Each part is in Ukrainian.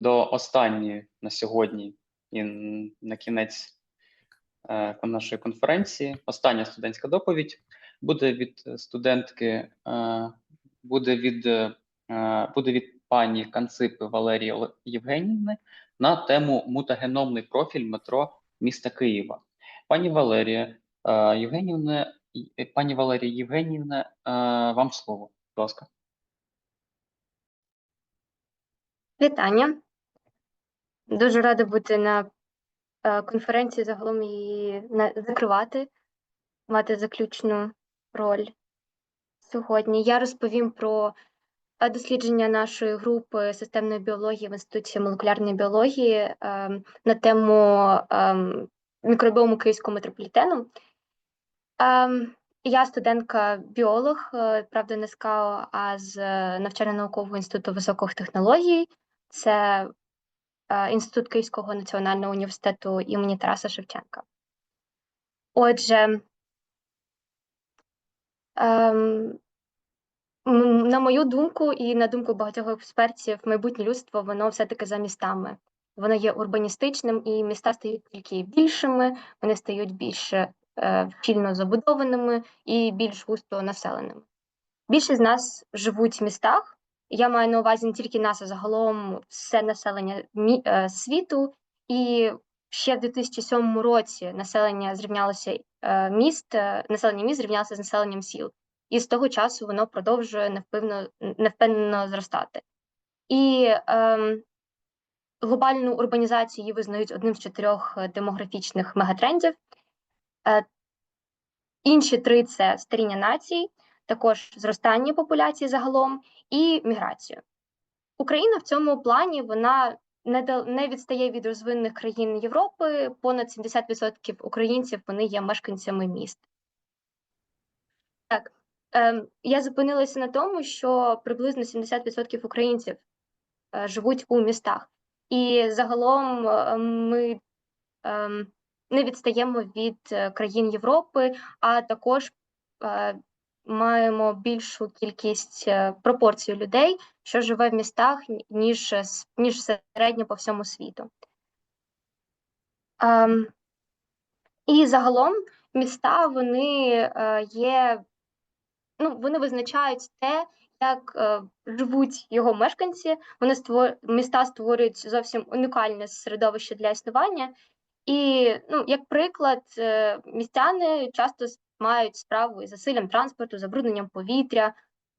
до останньої на сьогодні і на кінець е, нашої конференції. Остання студентська доповідь буде від студентки, е, буде від е, буде від пані Канципи Валерії Євгенівни на тему мутагеномний профіль метро міста Києва. Пані Валерія е, Євгенівна, пані Валерія Євгенівна, е, вам слово, будь ласка. Вітання. Дуже рада бути на е, конференції, загалом її закривати, мати заключну роль сьогодні. Я розповім про е, дослідження нашої групи системної біології в Інституті молекулярної біології е, на тему мікробіому Київського метрополітену. Я студентка біолог, е, правда, не з КАО, а з навчально-наукового інституту високих технологій. Це Інститут Київського національного університету імені Тараса Шевченка. Отже, ем, на мою думку, і на думку багатьох експертів, майбутнє людство воно все-таки за містами. Воно є урбаністичним, і міста стають тільки більшими, вони стають більш е, щільно забудованими і більш густо населеними. Більшість з нас живуть в містах. Я маю на увазі не тільки нас, а загалом все населення е, світу. І ще в 2007 році населення зрівнялося е, міст, е, населення міст зрівнялося з населенням сіл. І з того часу воно продовжує невпевно, невпинно зростати. І ем, глобальну урбанізацію її визнають одним з чотирьох демографічних мегатрендів. Е, інші три це старіння націй, також зростання популяції загалом і міграцію. Україна в цьому плані вона не, відстає від розвинених країн Європи. Понад 70% українців вони є мешканцями міст. Так, ем, я зупинилася на тому, що приблизно 70% українців е, живуть у містах. І загалом е, ми ем, не відстаємо від е, країн Європи, а також е, маємо більшу кількість е, пропорцію людей, що живе в містах, ніж, е, ніж середньо по всьому світу. Ем, і загалом міста вони е, є, ну, вони визначають те, як е, живуть його мешканці. Вони створ... міста створюють зовсім унікальне середовище для існування. І, ну, як приклад, містяни часто мають справу із засиллям транспорту, забрудненням повітря,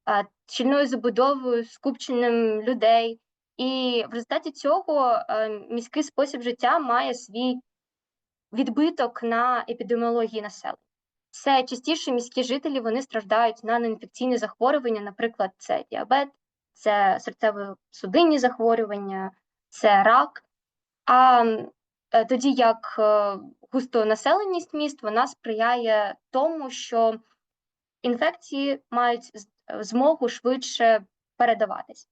е, щільною забудовою, скупченням людей. І в результаті цього е, міський спосіб життя має свій відбиток на епідеміології населення. Все частіше міські жителі вони страждають на неінфекційні захворювання, наприклад, це діабет, це серцево-судинні захворювання, це рак. А тоді як е, густонаселеність міст вона сприяє тому, що інфекції мають е, змогу швидше передаватись.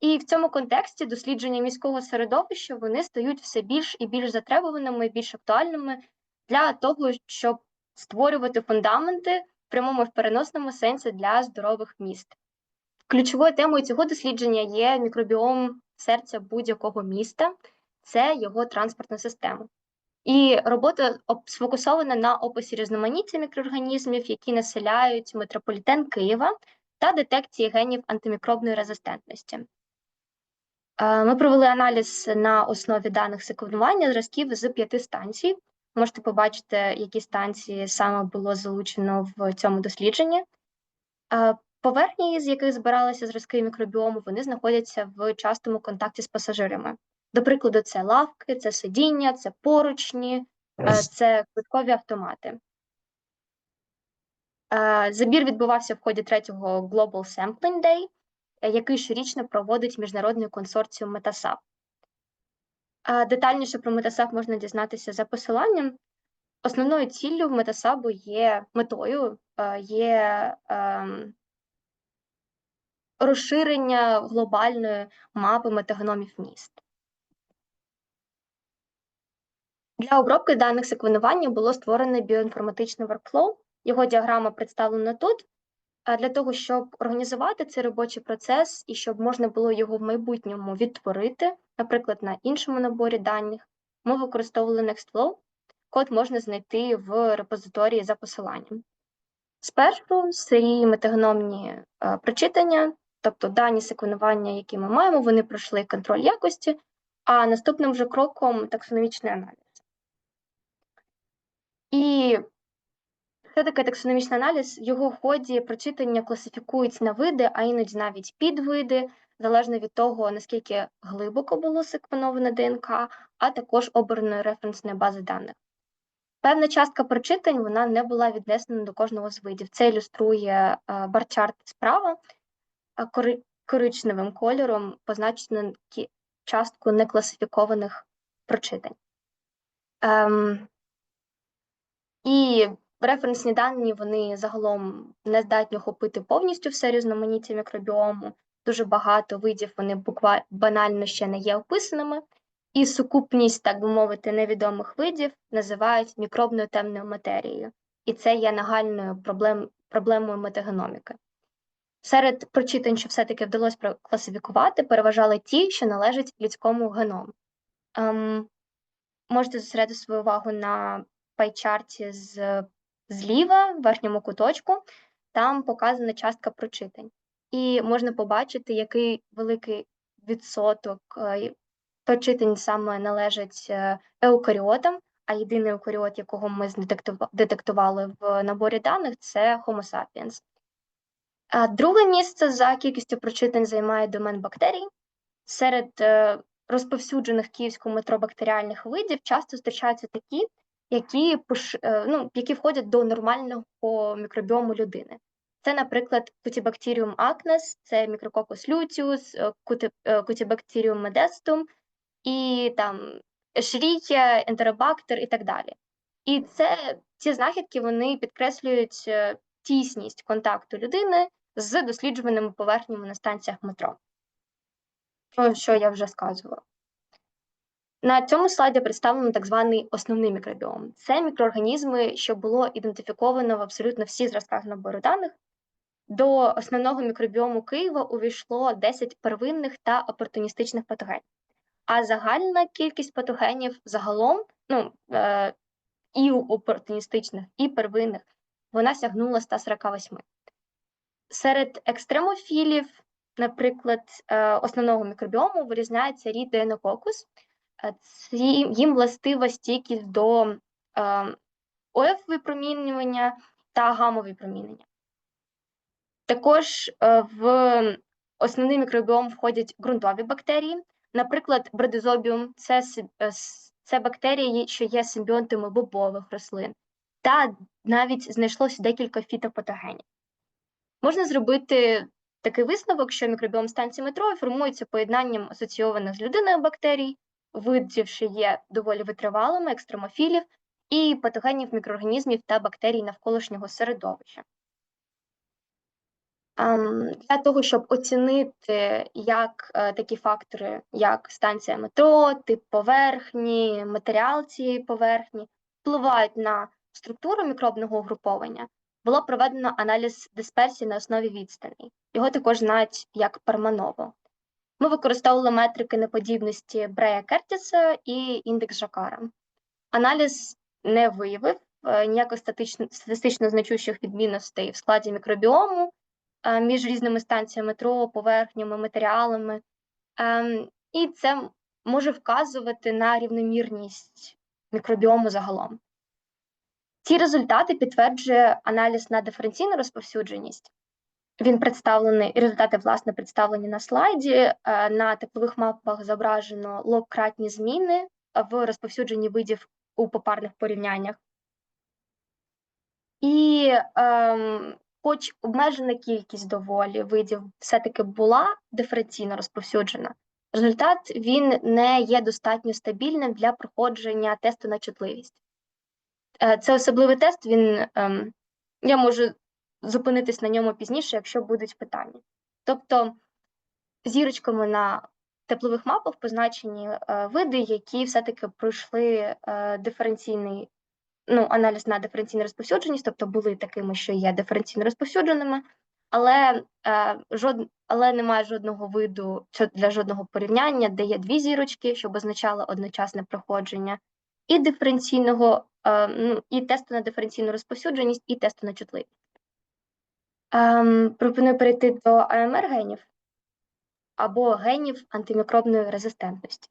І в цьому контексті дослідження міського середовища вони стають все більш і більш затребуваними, більш актуальними для того, щоб створювати фундаменти в прямому і в переносному сенсі для здорових міст. Ключовою темою цього дослідження є мікробіом серця будь-якого міста, це його транспортна система. І робота сфокусована на описі різноманіття мікроорганізмів, які населяють метрополітен Києва та детекції генів антимікробної резистентності. Е, Ми провели аналіз на основі даних секвенування зразків з п'яти станцій. Можете побачити, які станції саме було залучено в цьому дослідженні. Е, Поверхні, з яких збиралися зразки мікробіому, вони знаходяться в частому контакті з пасажирами. До прикладу, це лавки, це сидіння, це поручні, е, це квиткові автомати. Е, Забір відбувався в ході третього Global Sampling Day, е, який щорічно проводить міжнародний консорціум Метасап. Детальніше про Метасап можна дізнатися за посиланням. Основною ціллю Метасабу є метою є ем, розширення глобальної мапи метагеномів міст. Для обробки даних секвенування було створене біоінформатичне workflow. Його діаграма представлена тут. Для того, щоб організувати цей робочий процес і щоб можна було його в майбутньому відтворити, наприклад, на іншому наборі даних, ми використовували Nextflow. Код можна знайти в репозиторії за посиланням. Спершу сирі метагномні е, прочитання, тобто дані секвенування, які ми маємо, вони пройшли контроль якості, а наступним вже кроком таксономічний аналіз. І що таке таксономічний аналіз? В його ході прочитання класифікують на види, а іноді навіть підвиди, залежно від того, наскільки глибоко було секвеноване ДНК, а також обраної референсної бази даних. Певна частка прочитань вона не була віднесена до кожного з видів. Це ілюструє е, барчарт справа коричневим кольором позначено частку некласифікованих прочитань. Ем, і референсні дані вони загалом не здатні охопити повністю все різноманіття мікробіому. Дуже багато видів вони буквально банально ще не є описаними. І сукупність, так би мовити, невідомих видів називають мікробною темною матерією. І це є нагальною проблем, проблемою метагеноміки. Серед прочитань, що все-таки вдалося класифікувати, переважали ті, що належать людському геному. Ем, можете зосередити свою увагу на пайчарті з, зліва, в верхньому куточку, там показана частка прочитань. І можна побачити, який великий відсоток е, прочитань саме належить е, еукаріотам, а єдиний еукаріот, якого ми детектували в наборі даних, це Homo sapiens. А друге місце за кількістю прочитань займає домен бактерій. Серед е, розповсюджених київського метробактеріальних видів часто зустрічаються такі, які, е, ну, які входять до нормального мікробіому людини. Це, наприклад, Cutibacterium acnes, це Cuti- е, Cutibacterium modestum і там Escherichia, Enterobacter і так далі. І це ці знахідки вони підкреслюють е, тісність контакту людини з досліджуваними поверхнями на станціях метро. Що я вже сказувала. На цьому слайді представлено так званий основний мікробіом. Це мікроорганізми, що було ідентифіковано в абсолютно всіх зразках набору даних. До основного мікробіому Києва увійшло 10 первинних та опортуністичних патогенів. А загальна кількість патогенів загалом, ну, е, і опортуністичних, і первинних, вона сягнула 148. Серед екстремофілів, наприклад, е, основного мікробіому вирізняється рід Deinococcus. Е, їм властива стійкість до е, ОФ-випромінювання та гамма-випромінення. Також е, в основний мікробіом входять ґрунтові бактерії, наприклад, брадизобіум це, це бактерії, що є симбіонтами бобових рослин, та навіть знайшлося декілька фітопатогенів. Можна зробити такий висновок, що мікробіом станції метро формується поєднанням асоційованих з людиною бактерій, видів, що є доволі витривалими, екстремофілів, і патогенів мікроорганізмів та бактерій навколишнього середовища. Ем, Для того, щоб оцінити, як е, такі фактори, як станція метро, тип поверхні, матеріал цієї поверхні, впливають на структуру мікробного угруповання, було проведено аналіз дисперсії на основі відстаней. Його також знають як перманово. Ми використовували метрики неподібності Брея Кертіса і індекс Жакара. Аналіз не виявив е, ніяких статично, статистично значущих відмінностей в складі мікробіому е, між різними станціями метро, поверхнями, матеріалами. Ем, І це може вказувати на рівномірність мікробіому загалом. Ці результати підтверджує аналіз на диференційну розповсюдженість. Він представлений, результати, власне, представлені на слайді. Е, На теплових мапах зображено лог-кратні зміни в розповсюдженні видів у попарних порівняннях. І ем, хоч обмежена кількість доволі видів все-таки була диференційно розповсюджена, результат він не є достатньо стабільним для проходження тесту на чутливість. Е, Це особливий тест, він, ем, я можу зупинитись на ньому пізніше, якщо будуть питання. Тобто зірочками на теплових мапах позначені е, види, які все-таки пройшли е, диференційний ну, аналіз на диференційну розповсюдженість, тобто були такими, що є диференційно розповсюдженими, але, е, жод... але немає жодного виду для жодного порівняння, де є дві зірочки, що обозначало одночасне проходження, і диференційного, е, ну, і тесту на диференційну розповсюдженість, і тесту на чутливість. Ем, пропоную перейти до АМР генів або генів антимікробної резистентності.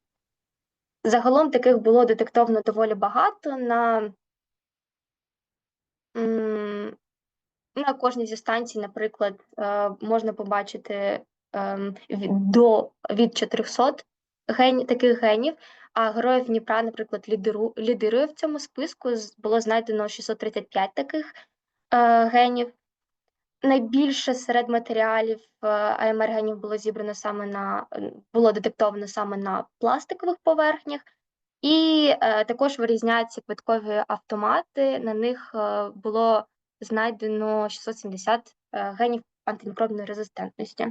Загалом таких було детектовано доволі багато на, на кожній зі станцій, наприклад, е, можна побачити ем, до від 400 ген, таких генів, а героїв Дніпра, наприклад, лідеру, лідирує в цьому списку. Було знайдено 635 таких е, генів. Найбільше серед матеріалів е, АМР генів було зібрано саме на було детектовано саме на пластикових поверхнях, і е, також вирізняються квиткові автомати. На них е, було знайдено 670 е, генів антимікробної резистентності.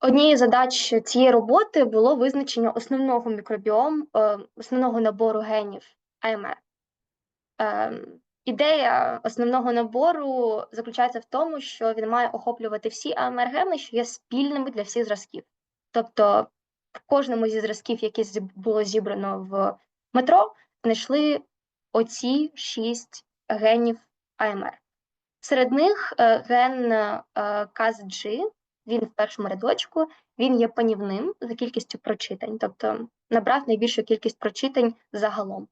Однією задач цієї роботи було визначення основного мікробіому, основного набору генів АМР. Ідея основного набору заключається в тому, що він має охоплювати всі АМР-гени, що є спільними для всіх зразків. Тобто в кожному зі зразків, які було зібрано в метро, знайшли оці шість генів АМР. Серед них е, ген е, CASG, він в першому рядочку, він є панівним за кількістю прочитань, тобто набрав найбільшу кількість прочитань загалом.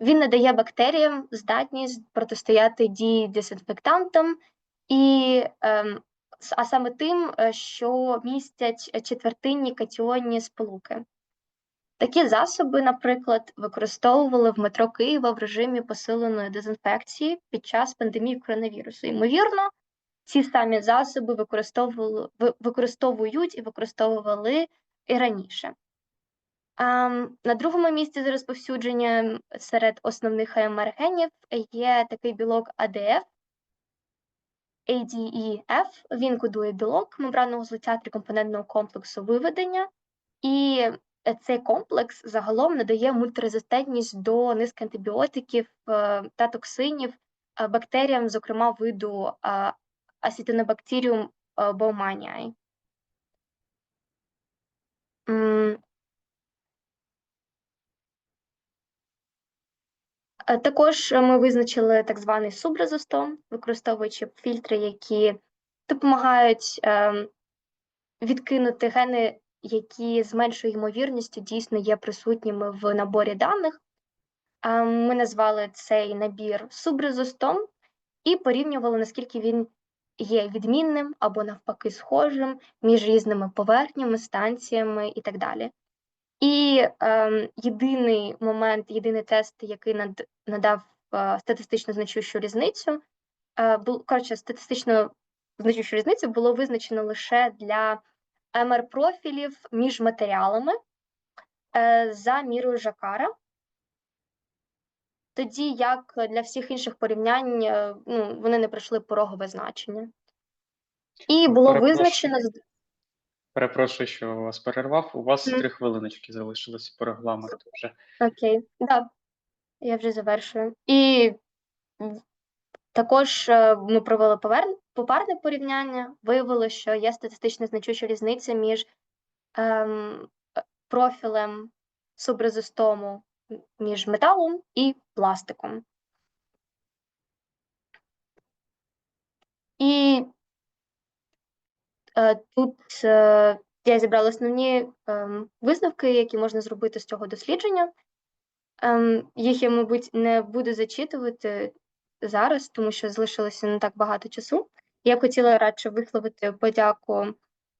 Він надає бактеріям здатність протистояти дії дезінфектантам, і, ем, а саме тим, е, що містять четвертинні катіонні сполуки. Такі засоби, наприклад, використовували в метро Києва в режимі посиленої дезінфекції під час пандемії коронавірусу. Ймовірно, ці самі засоби використовували, використовують і використовували і раніше. На другому місці за розповсюдженням серед основних АМР-генів є такий білок АДФ, ADEF. Він кодує білок мембранного злиття трикомпонентного комплексу виведення, і цей комплекс загалом надає мультирезистентність до низки антибіотиків е, та токсинів е, бактеріям, зокрема виду е, Acetobacterium е, baumannii. М, Е, Також ми визначили так званий субрезостом, використовуючи фільтри, які допомагають ем, відкинути гени, які з меншою ймовірністю дійсно є присутніми в наборі даних. Е, Ми назвали цей набір субрезостом і порівнювали, наскільки він є відмінним або навпаки схожим між різними поверхнями, станціями і так далі. І ем, єдиний момент, єдиний тест, який над, надав е, статистично значущу різницю, е, бу, коротше, статистично значущу різницю було визначено лише для МР-профілів між матеріалами е, за мірою Жакара. Тоді як для всіх інших порівнянь е, ну, вони не пройшли порогове значення. І було Перепрошую. визначено Перепрошую, що вас перервав. У вас Мгм. три хвилиночки залишилося по регламенту вже. Окей, да, я вже завершую. І також е, ми провели повер... попарне порівняння, виявилося, що є статистично значуща різниця між ем, профілем субрезостому м- між металом і пластиком. І тут е, я зібрала основні ем, висновки, які можна зробити з цього дослідження. Ем, їх я, мабуть, не буду зачитувати зараз, тому що залишилося не так багато часу. Я б хотіла радше висловити подяку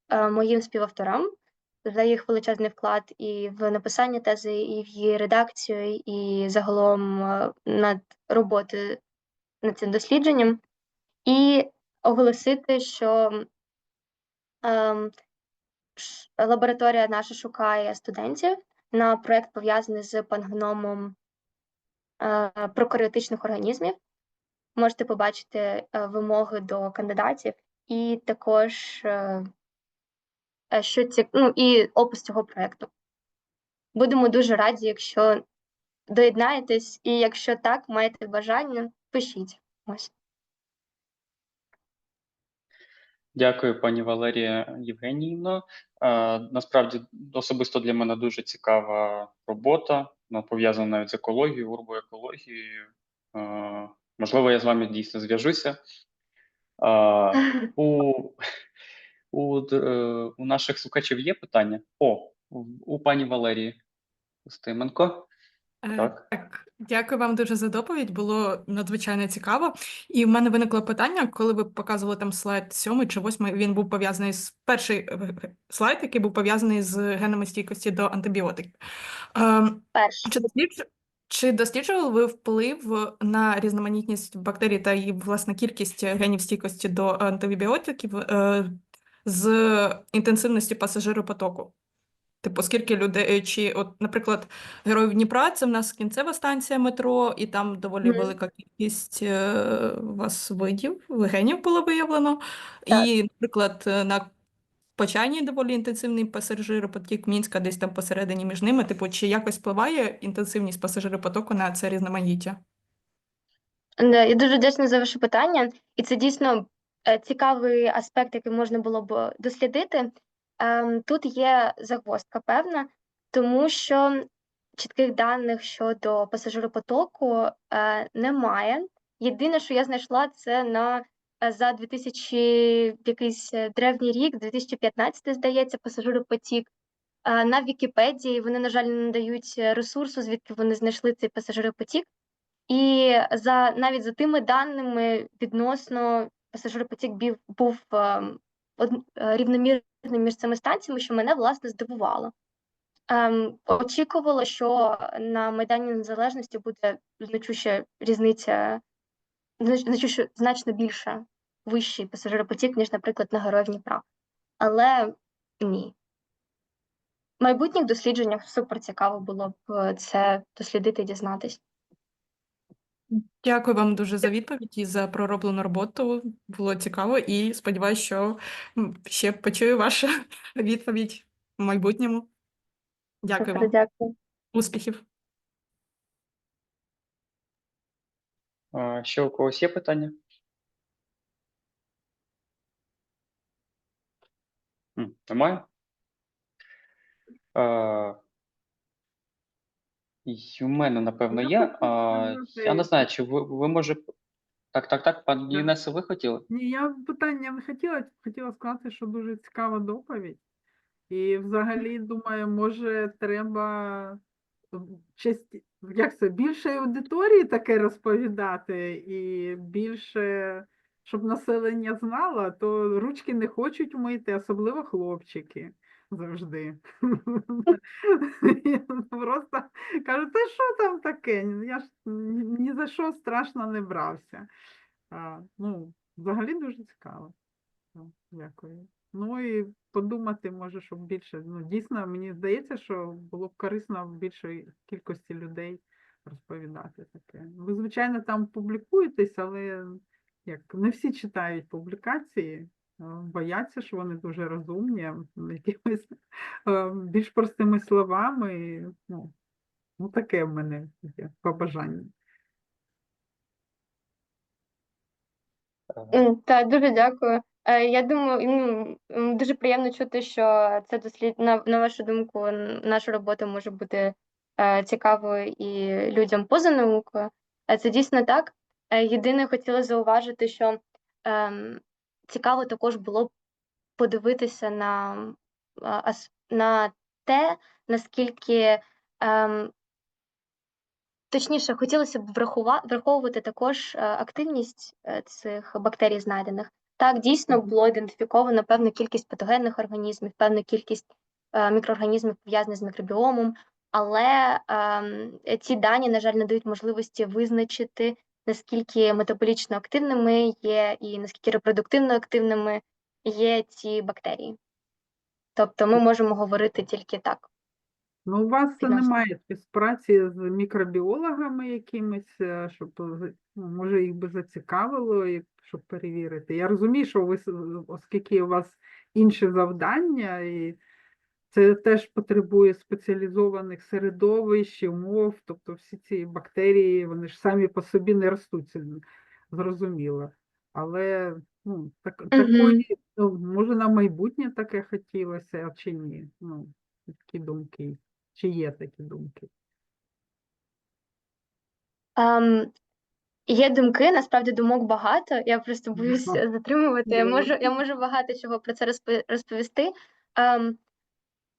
е, моїм співавторам за їх величезний вклад і в написання тези, і в її редакцію, і загалом е, над роботи над цим дослідженням, і оголосити, що лабораторія наша шукає студентів на проект пов'язаний з пангеномом е, прокаріотичних організмів. Можете побачити е, вимоги до кандидатів, і також е, що ці, ну, і опис цього проекту. Будемо дуже раді, якщо доєднаєтесь, і якщо так, маєте бажання, пишіть. Ось. Дякую, пані Валерія Євгеніївна. Е, Насправді особисто для мене дуже цікава робота, вона пов'язана з екологією, урбоекологією. Е, Можливо, я з вами дійсно зв'яжуся. Е, У, у, у наших слухачів є питання? О, у пані Валерії Устименко. Е, Так. Так, дякую вам дуже за доповідь. Було надзвичайно цікаво. І в мене виникло питання, коли ви показували там слайд сьомий чи восьмий, він був пов'язаний з перший е, слайд, який був пов'язаний з генами стійкості до антибіотиків. Перше. Чи дослідж... чи досліджували ви вплив на різноманітність бактерій та її власне кількість генів стійкості до антибіотиків е, з інтенсивності пасажиропотоку? Типу, скільки людей, чи, от, наприклад, Героїв Дніпра це в нас кінцева станція метро, і там доволі Мгм. велика кількість е, вас видів, генів було виявлено. Так. І, наприклад, е, на Почайній доволі інтенсивний пасажиропотік Мінська, десь там посередині між ними. Типу, чи якось впливає інтенсивність пасажиропотоку на це різноманіття? Да, Я дуже вдячна за ваше питання, і це дійсно е, цікавий аспект, який можна було б дослідити. Ем, Тут є загвоздка певна, тому що чітких даних щодо пасажиропотоку е, немає. Єдине, що я знайшла, це на е, за 2000 якийсь е, древній рік, 2015, здається, пасажиропотік. На Вікіпедії вони, на жаль, не надають ресурсу, звідки вони знайшли цей пасажиропотік. І за навіть за тими даними відносно пасажиропотік був ем, рівномірним між цими станціями, що мене власне здивувало. Ем, очікувала, що на Майдані Незалежності буде значуща різниця, знач- значуще, значно більше вищий пасажиропотік, ніж, наприклад, на Героїв Дніпра. Але ні. В майбутніх дослідженнях супер цікаво було б е, це дослідити і дізнатись. Дякую вам дуже за відповідь і за пророблену роботу. Було цікаво, і сподіваюся, що ще почую вашу відповідь в майбутньому. Дякую вам. дякую. Успіхів. Ще у когось є питання? М, Немає? У мене, напевно, Я є. А, Я не знаю, чи ви, ви може. Так, так, так, пані Так. Інесо, ви хотіли? Ні, я питання не хотіла, хотіла сказати, що дуже цікава доповідь. І взагалі, думаю, може, треба часті... як це, більше аудиторії таке розповідати, і більше, щоб населення знало, то ручки не хочуть мити, особливо хлопчики завжди. Просто кажуть, та що там таке? Я ж ні за що страшно не брався. Ну, взагалі дуже цікаво. Ну, Дякую. Ну і подумати, може, щоб більше. Ну, дійсно, мені здається, що було б корисно більшої кількості людей розповідати таке. Ви, звичайно, там публікуєтесь, але як не всі читають публікації, бояться, що вони дуже розумні, якимись е, більш простими словами. і, Ну, ну таке в мене є побажання. Е, Так, дуже дякую. Е, Я думаю, ну, дуже приємно чути, що це дослід... на, на вашу думку, наша робота може бути е, цікавою і людям поза наукою. Е, Це дійсно так. Е, Єдине, хотіла зауважити, що ем, цікаво також було б подивитися на, на те, наскільки ем, Точніше, хотілося б враховувати також е, активність е, цих бактерій знайдених. Так, дійсно було ідентифіковано певну кількість патогенних організмів, певну кількість е, мікроорганізмів пов'язаних з мікробіомом, але ем, ці дані, на жаль, не дають можливості визначити, наскільки метаболічно активними є і наскільки репродуктивно активними є ці бактерії. Тобто ми можемо говорити тільки так. Ну, у вас Відносно. немає співпраці з мікробіологами якимись, е, щоб е, ну, може їх би зацікавило, щоб перевірити. Я розумію, що ви, оскільки у вас інші завдання, і це теж потребує спеціалізованих середовищ, умов, тобто всі ці бактерії, вони ж самі по собі не ростуть. Це зрозуміло. Але ну, так, такої, ну, може, на майбутнє таке хотілося, а чи ні? Ну, такі думки. Чи є такі думки? Ем, є думки, насправді думок багато. Я просто боюсь Ага. затримувати. Я Ну, можу, я можу багато чого про це розпо- розповісти. Ем,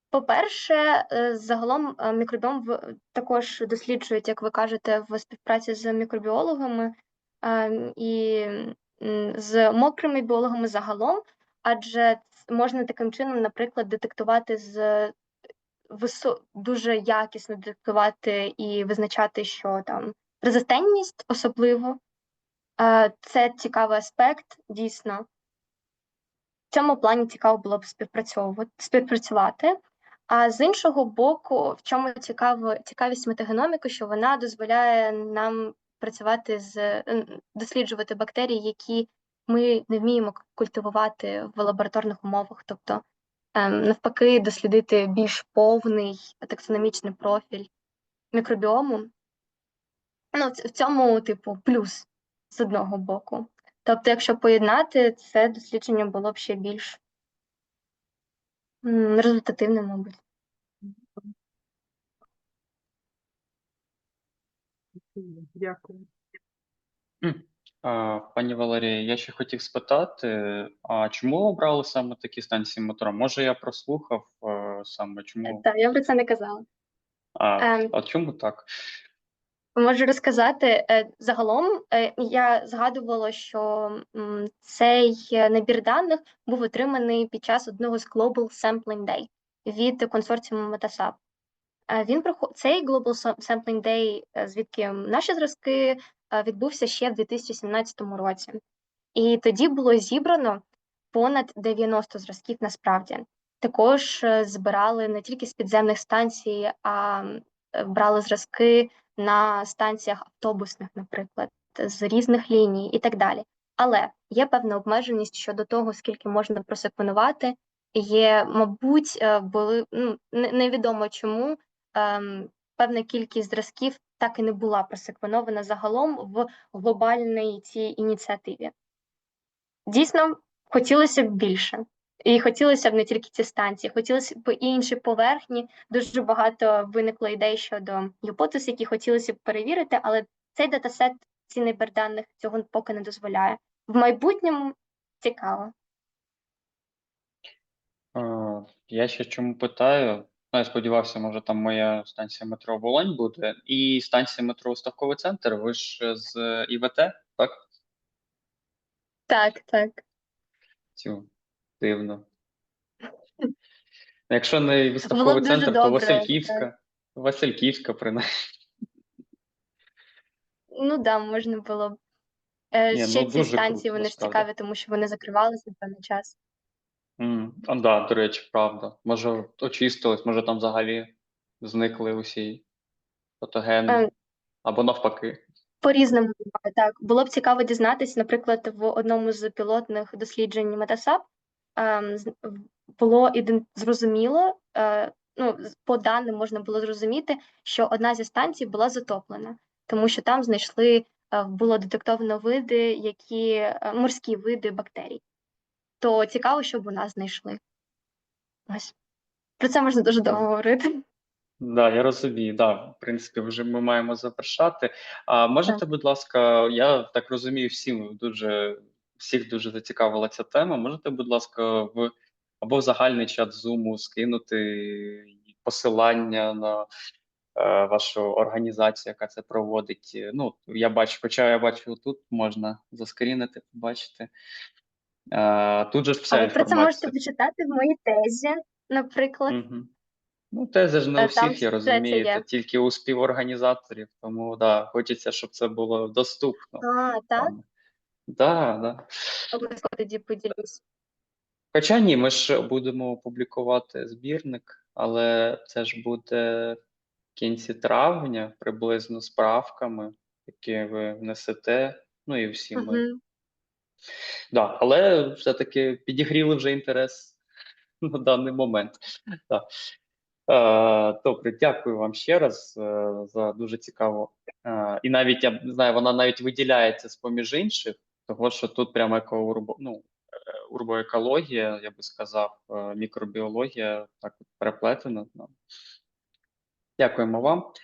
по-перше, е, загалом е, мікробіом також досліджують, як ви кажете, в співпраці з мікробіологами ем, і з мокрими біологами загалом, адже можна таким чином, наприклад, детектувати з висо... дуже якісно детектувати і визначати, що там резистентність особливо. Е, Це цікавий аспект, дійсно. В цьому плані цікаво було б співпрацьовувати, співпрацювати. А з іншого боку, в чому цікаво, цікавість метагеноміки, що вона дозволяє нам працювати з досліджувати бактерії, які ми не вміємо культивувати в лабораторних умовах. Тобто, ем, навпаки, дослідити більш повний таксономічний профіль мікробіому. Ну, в цьому, типу, плюс з одного боку. Тобто, якщо поєднати, це дослідження було б ще більш м, результативним, мабуть. Дякую. М. А, Пані Валерія, я ще хотів спитати, а чому обрали саме такі станції метро? Може, я прослухав е, саме чому? Так, я про це не казала. А, Ем. а чому так? Можу розказати. е, Загалом е, я згадувала, що цей е, набір даних був отриманий під час одного з Global Sampling Day від консорціуму Metasap. Він цей Global Sampling Day, звідки наші зразки, відбувся ще в 2017 році. І тоді було зібрано понад 90 зразків насправді. Також збирали не тільки з підземних станцій, а брали зразки на станціях автобусних, наприклад, з різних ліній і так далі. Але є певна обмеженість щодо того, скільки можна просеквенувати. Є, мабуть, е, були ну, невідомо чому ем, певна кількість зразків так і не була просеквенована загалом в глобальній цій ініціативі. Дійсно, хотілося б більше. І хотілося б не тільки ці станції, хотілося б і інші поверхні. Дуже багато виникло ідей щодо гіпотез, які хотілося б перевірити, але цей датасет, ці набір цього поки не дозволяє. В майбутньому цікаво. Е, Я ще чому питаю? Ну, я сподівався, може, там моя станція метро Волонь буде, і станція метро Ставковий центр. Ви ж з ІВТ, так? Так, так. Цю дивно. Якщо не Було б виставковий дуже центр, то добре, Васильківська. Васильківська, принаймні. Ну да, можна було б. Е, Ні, ще ну, ці дуже станції круто, вони ж насправді. цікаві, тому що вони закривалися певний час. М, А, да, до речі, правда. Може, очистились, може там взагалі зникли усі патогени, Е. або навпаки. По-різному буває, так. Було б цікаво дізнатись, наприклад, в одному з пілотних досліджень Метасап було іден... зрозуміло, е, ну, по даним можна було зрозуміти, що одна зі станцій була затоплена, тому що там знайшли, е, було детектовано види, які е, морські види бактерій. То цікаво, щоб у нас знайшли. Ось. Про це можна дуже довго говорити. Да, я розумію, да, в принципі, вже ми маємо завершати. А можете, будь ласка, я так розумію, всім дуже всіх дуже зацікавила ця тема. Можете, будь ласка, в або в загальний чат Zoom скинути посилання на е, вашу організацію, яка це проводить. Ну, я бачу, хоча я бачу, тут можна заскрінити, побачити. Е, тут же ж вся А ви про це можете почитати в моїй тезі, наприклад. Мгм. Ну, тези ж не Е, у всіх, я розумію, це тільки у співорганізаторів, тому да, хочеться, щоб це було доступно. А, так, Там. Да, да. обов'язково тоді поділюсь. Хоча ні, ми ж будемо публікувати збірник, але це ж буде в кінці травня, приблизно з правками, які ви внесете. Ну і всі ми. Мгм. Да, але все-таки підігріли вже інтерес на даний момент. Да. Е, Добре, дякую вам ще раз е, за дуже цікаво. Е, І навіть я знаю, вона навіть виділяється з поміж інших, того що тут прямо екоурбо, ну, е, урбоекологія, я би сказав, е, мікробіологія так переплетена. Ну, Дякуємо вам.